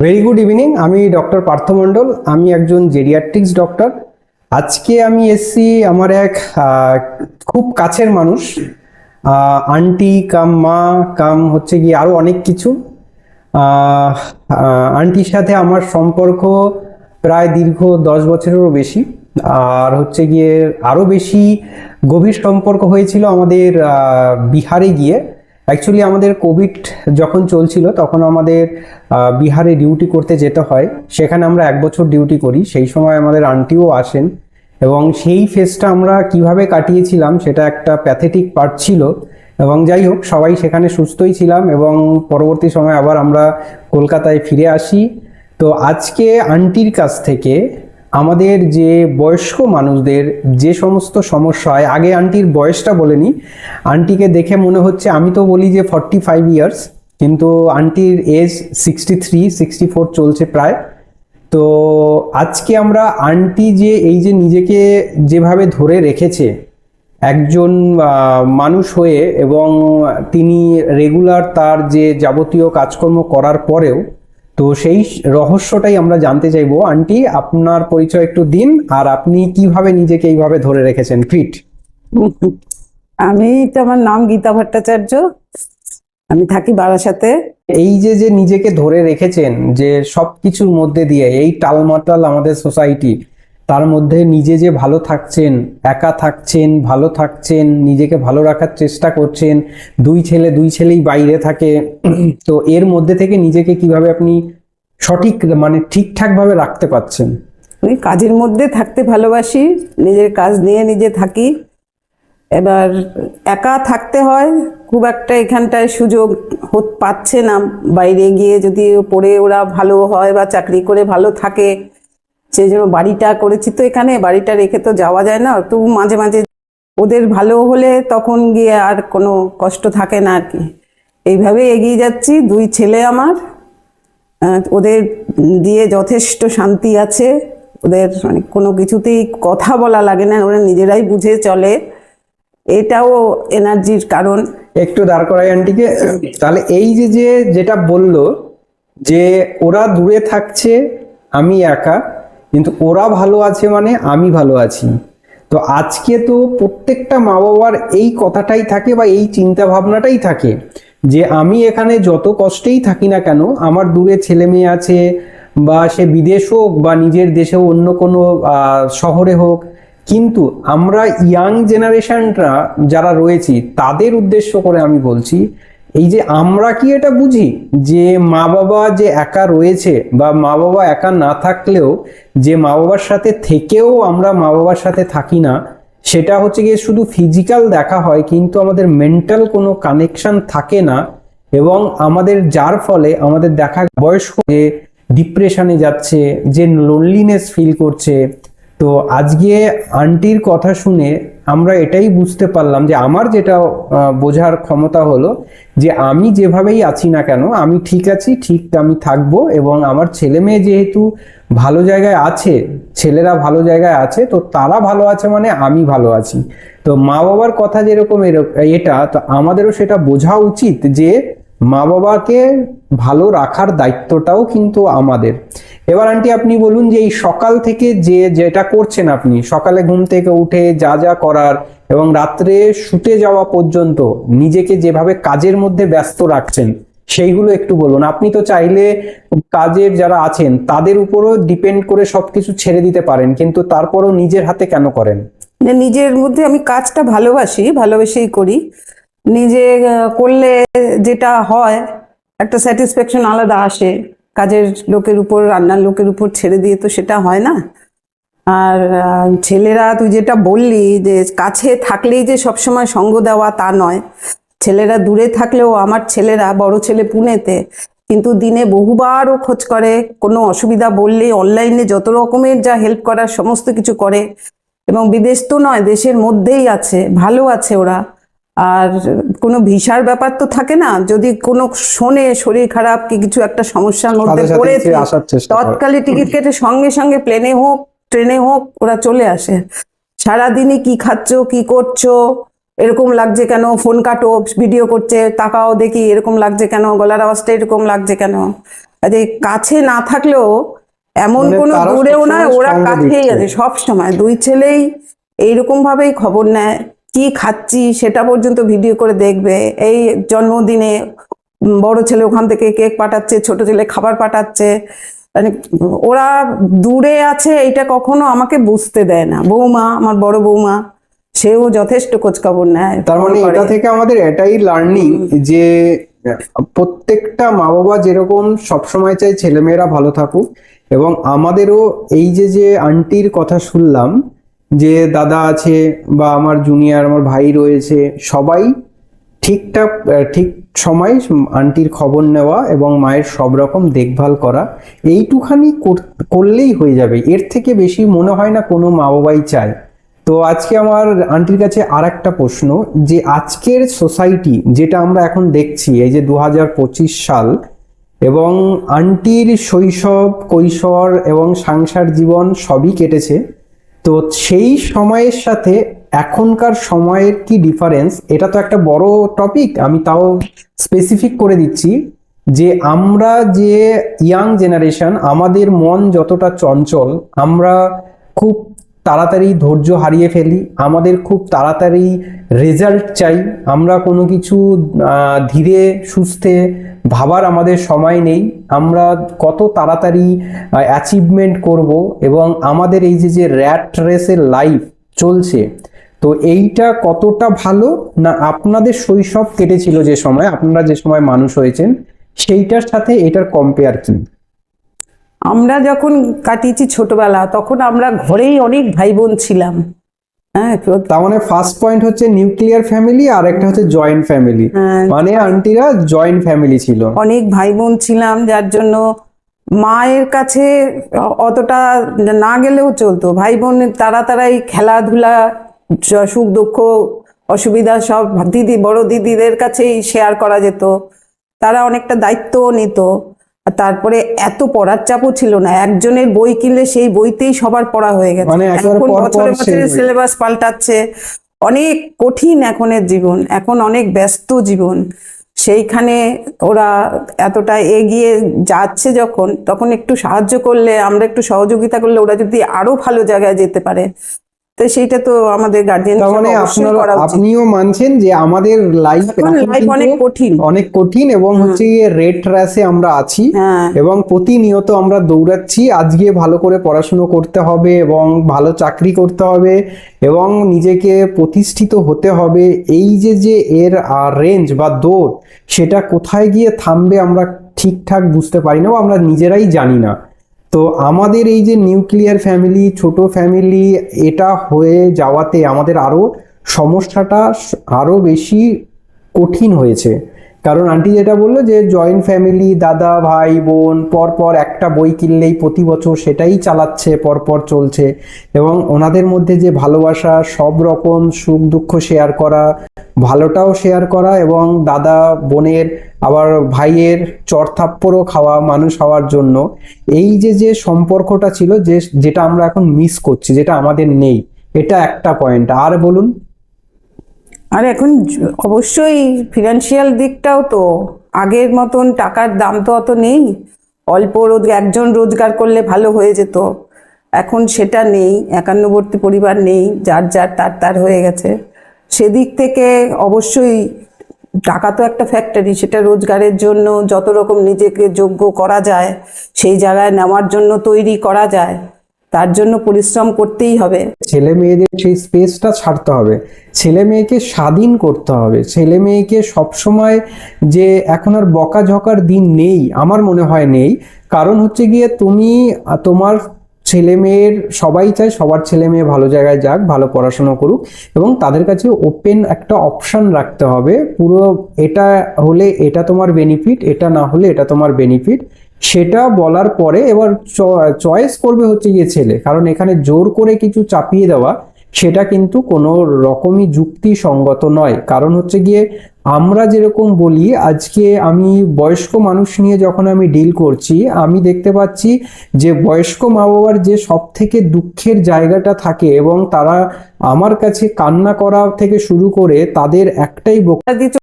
Very good evening আমি doctor Partha Mondal আমি একজন জেরিয়াট্রিক্স ডক্টর আজকে আমি এসছি আমার এক খুব কাছের মানুষ আন্টি কাম, মা, কাম, হচ্ছে কি আরও অনেক কিছু। আন্টির সাথে আমার সম্পর্ক প্রায় দীর্ঘ দশ বছরেরও বেশি। আর হচ্ছে গিয়ে আরও বেশি গভীর সম্পর্ক হয়েছিল আমাদের বিহারে গিয়ে। অ্যাকচুয়ালি আমাদের কোভিড যখন চলছিল, তখন আমাদের বিহারে ডিউটি করতে যেতে হয়। সেখানে আমরা এক বছর ডিউটি করি। সেই সময় আমাদের আন্টিও আসেন এবং সেই ফেজটা আমরা কীভাবে কাটিয়েছিলাম, সেটা একটা প্যাথেটিক পার্ট ছিল। এবং যাই হোক, সবাই সেখানে সুস্থই ছিলাম এবং পরবর্তী সময় আবার আমরা কলকাতায় ফিরে আসি। তো আজকে আন্টির কাছ থেকে আমাদের যে বয়স্ক মানুষদের যে সমস্ত সমস্যা হয় আগে আন্টির বয়সটা বলেনি, আন্টিকে দেখে মনে হচ্ছে, আমি তো বলি যে ফর্টি ফাইভ ইয়ার্স কিন্তু আন্টির age sixty three sixty four চলছে প্রায়। তো আজকে আমরা আন্টি যে এই যে নিজেকে যেভাবে ধরে রেখেছে, একজন মানুষ হয়ে এবং তিনি রেগুলার তার যে যাবতীয় কাজকর্ম করার পরেও তো সেই রহস্যটাই আমরা জানতে চাইব। আন্টি আপনার পরিচয় একটু দিন আর আপনি কীভাবে নিজেকে এইভাবে ধরে রেখেছেন? ফিট আমি তো আমার নাম গীতা ভট্টাচার্য। আমি থাকি বারাসাতে। এই যে যে নিজেকে ধরে রেখেছেন যে সবকিছুর মধ্যে দিয়ে এই টালমাটাল আমাদের সোসাইটি তার মধ্যে নিজে যে ভালো থাকছেন, একা থাকছেন, ভালো থাকছেন, নিজেকে ভালো রাখার চেষ্টা করছেন, দুই ছেলে, দুই ছেলেই বাইরে থাকে, তো এর মধ্যে থেকে নিজেকে কীভাবে আপনি সঠিক মানে ঠিকঠাকভাবে রাখতে পারছেন? আমি কাজের মধ্যে থাকতে ভালোবাসি, নিজের কাজ নিয়ে নিজে থাকি। এবার একা থাকতে হয়, খুব একটা এখানটায় সুযোগ পাচ্ছে না। বাইরে গিয়ে যদি পড়ে ওরা ভালো হয় বা চাকরি করে ভালো থাকে সেই জন্য বাড়িটা করেছি তো এখানে, বাড়িটা রেখে তো যাওয়া যায় না তবু মাঝে মাঝে। ওদের ভালো হলে তখন গিয়ে আর কোনো কষ্ট থাকে না আর কি। এইভাবে এগিয়ে যাচ্ছি, দুই ছেলে আমার। ওদের দিয়ে যথেষ্ট শান্তি আছে। ওদের মানে কোনো কিছুতেই কথা বলা লাগে না, ওরা নিজেরাই বুঝে চলে। এটাও এনার্জির কারণ। একটু দাঁড় করাই আন্টিকে। তাহলে এই যে যে যেটা বলল, যে ওরা দূরে থাকছে, আমি একা কিন্তু ওরা ভালো আছে মানে আমি ভালো আছি। তো আজকে তো প্রত্যেকটা মা বাবার এই কথাটাই থাকে বা এই চিন্তা ভাবনাটাই থাকে যে আমি এখানে যত কষ্টেই থাকি না কেন, আমার দূরে ছেলে মেয়ে আছে বা সে বিদেশ হোক বা নিজের দেশেও অন্য কোনো শহরে হোক, কিন্তু আমরা ইয়াং জেনারেশনরা যারা রয়েছি, তাদের উদ্দেশ্য করে আমি বলছি এই যে আমরা কি এটা বুঝি? যে মা বাবা যে একা রয়েছে বা মা বাবা একা না থাকলেও যে মা বাবার সাথে থেকেও আমরা মা বাবার সাথে থাকি না, সেটা হচ্ছে গিয়ে শুধু ফিজিক্যাল দেখা হয়, কিন্তু আমাদের মেন্টাল কোনো কানেকশন থাকে না এবং আমাদের যার ফলে আমাদের দেখা বয়স্ক যে ডিপ্রেশনে যাচ্ছে, যে লোনলিনেস ফিল করছে তো আজকে আন্টির কথা শুনে আমরা এটাই বুঝতে পারলাম যে আমার যেটা বোঝার ক্ষমতা হলো যে আমি যেভাবেই আছি না কেন, আমি ঠিক আছি, ঠিক আমি থাকব এবং আমার ছেলে মেয়ে যেহেতু ভালো জায়গায় আছে, ছেলেরা ভালো জায়গায় আছে, তো তারা ভালো আছে মানে আমি ভালো আছি। তো মা বাবার কথা যেরকম এটা, তো আমাদেরও সেটা বোঝা উচিত যে মা বাবাকে ভালো রাখার দায়িত্বটাও কিন্তু আমাদের। এবার আন্টি আপনি বলুন যে এই সকাল থেকে যে যেটা করছেন আপনি, সকালে ঘুম থেকে উঠে যা যা করার এবং রাত্রে শুতে যাওয়া পর্যন্ত নিজেকে যেভাবে কাজের মধ্যে ব্যস্ত রাখছেন, সেইগুলো একটু বলুন। আপনি তো চাইলে কাজের যারা আছেন, তাদের উপরও ডিপেন্ড করে সবকিছু ছেড়ে দিতে পারেন, কিন্তু তারপরও নিজের হাতে কেন করেন? নিজের মধ্যে আমি কাজটা ভালোবাসি, ভালোবেসেই করি। নিজে করলে যেটা হয়, একটা স্যাটিসফ্যাকশন আলাদা আসে। কাজের লোকের উপর, রান্নার লোকের উপর ছেড়ে দিয়ে তো সেটা হয় না। আর ছেলেরা তুই যেটা বললি যে কাছে থাকলেই যে সবসময় সঙ্গ দেওয়া তা নয়। ছেলেরা দূরে থাকলেও আমার ছেলেরা বড় ছেলে পুনেতে, কিন্তু দিনে বহুবারও খোঁজ করে। কোনো অসুবিধা বললেই অনলাইনে যত রকমের যা হেল্প করার সমস্ত কিছু করে। এবং বিদেশ তো নয়, দেশের মধ্যেই আছে, ভালো আছে ওরা। আর কোনো ভিসার ব্যাপার তো থাকে না। যদি কোনো শোনে শরীর খারাপ কি কিছু একটা সমস্যার মধ্যে পড়েছে। তৎকালে টিকিট কেটে সঙ্গে সঙ্গে প্লেনে হোক ট্রেনে হোক ওরা চলে আসে। সারাদিনই কি খাচ্ছ কি করছ এরকম লাগছে কেন? ফোন কাটো ভিডিও করছে তাকাও দেখি এরকম লাগছে কেন? গলার আওয়াজটা এরকম লাগছে কেন? যে কাছে না থাকলেও এমন মানে কোনো দূরেও না ওরা কাছেই আছে সব সময়। দুই ছেলেই এইরকম ভাবেই খবর নেয়। কি খাচ্ছি সেটা পর্যন্ত ভিডিও করে দেখবে। এই জন্মদিনে বড় ছেলে ওখান থেকে কেক পাঠাচ্ছে ছোট ছেলে খাবার পাঠাচ্ছে। মানে ওরা দূরে আছে এটা কখনো আমাকে বুঝতে দেয় না। বৌমা আমার বড় বৌমা সেও যথেষ্ট খোঁজখবর নেয়। তার মানে এটা থেকে আমাদের এটাই লার্নিং যে প্রত্যেকটা মা বাবা যেরকম সবসময় চাই ছেলেমেয়েরা ভালো থাকুক এবং আমাদেরও এই যে যে আন্টির কথা শুনলাম যে দাদা আছে বা আমার জুনিয়র আমার ভাই রয়েছে, সবাই ঠিকঠাক ঠিক সময় আন্টির খবর নেওয়া এবং মায়ের সব রকম দেখভাল করা এইটুখানি কর- করলেই হয়ে যাবে। এর থেকে বেশি মনে হয় না কোনো মা বাবাই চায়। তো আজকে আমার আন্টির কাছে আর একটা প্রশ্ন, যে আজকের সোসাইটি যেটা আমরা এখন দেখছি, এই যে দু হাজার পঁচিশ সাল এবং আন্টির শৈশব, কৈশোর এবং সাংসার জীবন সবই কেটেছে তো সেই সময়ের সাথে এখনকার সময়ের কি ডিফারেন্স এটা তো একটা বড় টপিক আমি তাও স্পেসিফিক করে দিচ্ছি যে আমরা যে ইয়াং জেনারেশন আমাদের মন যতটা চঞ্চল, আমরা খুব তাড়াতাড়ি ধৈর্য হারিয়ে ফেলি, আমাদের খুব তাড়াতাড়ি রেজাল্ট চাই, আমরা কোনো কিছু ধীরে, সুস্থে ভাবার আমাদের সময় নেই। আমরা কত তাড়াতাড়ি অ্যাচিভমেন্ট করব এবং আমাদের এই যে যে র্যাট রেসের লাইফ চলছে, তো এইটা কতটা ভালো না আপনাদের শৈশব কেটেছিল যে সময়, আপনারা যে সময় মানুষ হয়েছেন, সেইটার সাথে এটার কম্পেয়ার কি আমরা যখন কাটিয়েছি ছোটবেলা, তখন আমরা ঘরেই অনেক ভাই বোন ছিলাম। হ্যাঁ তার মানে ফার্স্ট পয়েন্ট হচ্ছে নিউক্লিয়ার ফ্যামিলি আর একটা হচ্ছে জয়েন্ট ফ্যামিলি মানে আন্টিরা জয়েন্ট ফ্যামিলি ছিল। অনেক ভাই বোন ছিলাম যার জন্য মায়ের কাছে অতটা না গেলেও চলতো। ভাই বোন তারা তারাই খেলাধুলা সুখ দুঃখ অসুবিধা সব দিদি বড় দিদিদের কাছেই শেয়ার করা যেত। তারা অনেকটা দায়িত্বও নিত। আর তারপরে এত পড়ার চাপও ছিল না। একজনের বই কিনলে সেই বইতেই সবার পড়া হয়ে গেছে। মানে এখন বছরে বছরে সিলেবাস পাল্টাচ্ছে। অনেক কঠিন এখনের জীবন। এখন অনেক ব্যস্ত জীবন। সেইখানে ওরা এতটা এগিয়ে যাচ্ছে যখন তখন একটু সাহায্য করলে আমরা একটু সহযোগিতা করলে ওরা যদি আরও ভালো জায়গায় যেতে পারে তো সেইটা তো আমাদের মানে আপনারা আপনিও মানছেন যে আমাদের লাইফ অনেক কঠিন। অনেক কঠিন এবং হচ্ছে গিয়ে রেড র্যাসে আমরা আছি হ্যাঁ। এবং প্রতিনিয়ত আমরা দৌড়াচ্ছি। আজকে ভালো করে পড়াশুনো করতে হবে এবং ভালো চাকরি করতে হবে এবং নিজেকে প্রতিষ্ঠিত হতে হবে। এই যে যে এর রেঞ্জ বা দৌড় সেটা কোথায় গিয়ে থামবে আমরা ঠিকঠাক বুঝতে পারি না বা আমরা নিজেরাই জানি না। তো আমাদের এই যে নিউক্লিয়ার ফ্যামিলি, ছোট ফ্যামিলি, এটা হয়ে যাওয়াতে আমাদের আরও সমস্যাটা আরও বেশি কঠিন হয়েছে। কারণ আন্টি যেটা বলল যে জয়েন্ট ফ্যামিলি দাদা, ভাই, বোন পর পর একটা বই কিনলেই প্রতি বছর সেটাই চালাচ্ছে পর পর চলছে। এবং ওনাদের মধ্যে যে ভালোবাসা, সব রকম সুখ দুঃখ শেয়ার করা, ভালোটাও শেয়ার করা এবং দাদা, বোনের, আবার ভাইয়ের চড়থাপ্পড়ও খাওয়া, মানুষ হওয়ার জন্য, এই যে যে সম্পর্কটা ছিল যে, যেটা আমরা এখন মিস করছি, যেটা আমাদের নেই, এটা একটা পয়েন্ট আর বলুন আর এখন অবশ্যই ফিনান্সিয়াল দিকটাও তো, আগের মতন টাকার দাম তো অত নেই। অল্প রোজ, একজন রোজগার করলে ভালো হয়ে যেত। এখন সেটা নেই, একান্নবর্তী পরিবার নেই, যার যার তার তার হয়ে গেছে। সেদিক থেকে অবশ্যই টাকা তো একটা ফ্যাক্টরি সেটা রোজগারের জন্য যত রকম নিজেকে যোগ্য করা যায়, সেই জায়গায় নেওয়ার জন্য তৈরি করা যায়। তার জন্য পরিশ্রম করতেই হবে। ছেলে মেয়েদের সেই স্পেসটা ছাড়তে হবে। ছেলে মেয়েকে স্বাধীন করতে হবে। ছেলে মেয়েকে সবসময় যে এখন আর বকাঝকার দিন নেই, আমার মনে হয় নেই। কারণ হচ্ছে গিয়ে তুমি, তোমার ছেলে মেয়ের, সবাই চায় সবার ছেলে মেয়ে ভালো জায়গায় যাক, ভালো পড়াশোনা করুক এবং তাদের কাছে ওপেন একটা অপশন রাখতে হবে। পুরো এটা হলে এটা তোমার বেনিফিট এটা না হলে এটা তোমার বেনিফিট সেটা বলার পরে এবার চয়েস করবে হচ্ছে গিয়ে ছেলে। কারণ এখানে জোর করে কিছু চাপিয়ে দেওয়া, সেটা কিন্তু কোনো রকমই যুক্তিসঙ্গত নয়। কারণ হচ্ছে গিয়ে আমরা যেরকম বলি, আজকে আমি বয়স্ক মানুষ নিয়ে যখন আমি ডিল করছি, আমি দেখতে পাচ্ছি যে বয়স্ক মা বাবার যে সব থেকে দুঃখের জায়গাটা থাকে এবং তারা আমার কাছে কান্না করা থেকে শুরু করে তাদের একটাই বক্তব্য